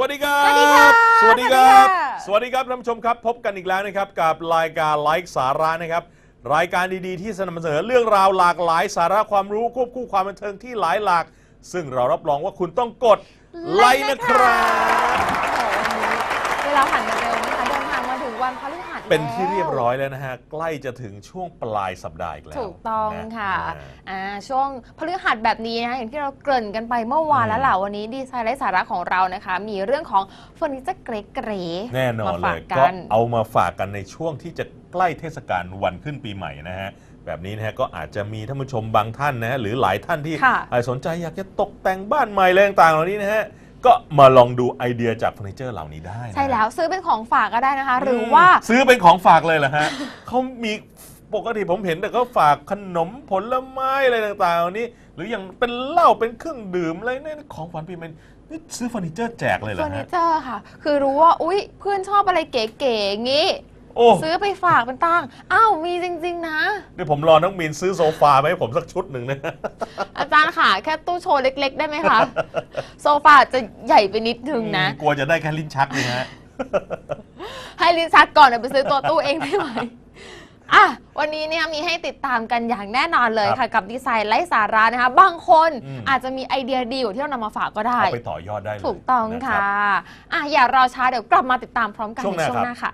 วัสดีครับสวัสดีค่ะสวัสดีครับ สวัสดีค่ะสวัสดีครับท่านผู้ชมครับ พบกันอีกแล้วนะครับกับรายการไลฟ์สาระนะครับ รายการดีๆ ที่สนับสนุนเรื่องราวหลากหลายสาระความรู้ควบคู่ความบันเทิงที่หลายหลาก ซึ่งเรารับรองว่าคุณต้องกดไลค์นะครับ วันพฤหัสเป็นที่เรียบร้ออยแล้วนะฮะ ใกล้จะถึงช่วงปลายสัปดาห์อีกแล้วถูกต้องนค่ะอ่าอ่าช่วงพฤหัสแบบนี้นะคะอย่างที่เราเกริ่นกันไปเมื่อวานอืมแล้วล่ะวันนี้ดีไซน์และสาระของเรานะคะ มีเรื่องของเฟอร์นิเจอร์เก๋ๆแน่นอนมาเลฝากยกัก็นเอามาฝากกันในช่วงที่จะใกล้เทศกาลวันขึ้นปีใหม่นะฮะแบบนี้นะฮะก็อาจจะมีท่านผู้ชมบางท่านนะฮะหรือหลายท่านที่ค่ะอาจสนใจอยากจะตกแต่งบ้านใหม่อะไรต่างๆเหล่านี้นะฮะ ก็มาลองดูไอเดียจากเฟอร์นิเจอร์เหล่านี้ได้นะใช่แล้วซื้อเป็นของฝากก็ได้นะคะ หรือมว่า ซื้อเป็นของฝากเลยเหรอฮะ เขามีปกติผมเห็นแต่ก็ฝากขนมผลไม้อะไรต่างๆเหล่านี้ หรืออย่างเป็นเหล้าเป็นเครื่องดื่มอะไรเนี่ยของขวัญปีใหม่นี่ซื้อเฟอร์นิเจอร์แจกเลยเหรเฟออร์นิฮะ เจอร์ค่ะ คือรู้ว่า อุ๊ย เพื่อนชอบอะไรเก๋ๆอย่างงี้ โอ้ซื้อไปฝากเป็นตั้งอ้าวมีจริง ๆ นะ เดี๋ยวผมรอน้องมีนซื้อโซฟามาให้ผมสักชุดหนึ่งนะ อาจารย์ค่ะ แค่ตู้โชว์เล็ก ๆ ได้ไหมคะ โซฟาจะใหญ่ไปนิดนึงนะ กลัวจะได้แค่ลิ้นชักเลยฮะ ให้ลินชักก่อนเดี๋ยวไปซื้อตัวตู้เองได้ไหมอะวันนี้เนี่ยมีให้ติดตามกันอย่างแน่นอนเลยครัค่ะบกับดีไซน์ไร้สาระนะคะ บางคนอืม อาจจะมีไอเดียดีอยู่ที่เรานำมาฝากก็ได้ เอาไปต่อยอดได้เลยถูกต้องนรับ ค่ะอะอย่ารอช้าเดี๋ยวกลับมาติดตามพร้อมกันช่วงในหน้าช่วงครับ หน้าค่ะ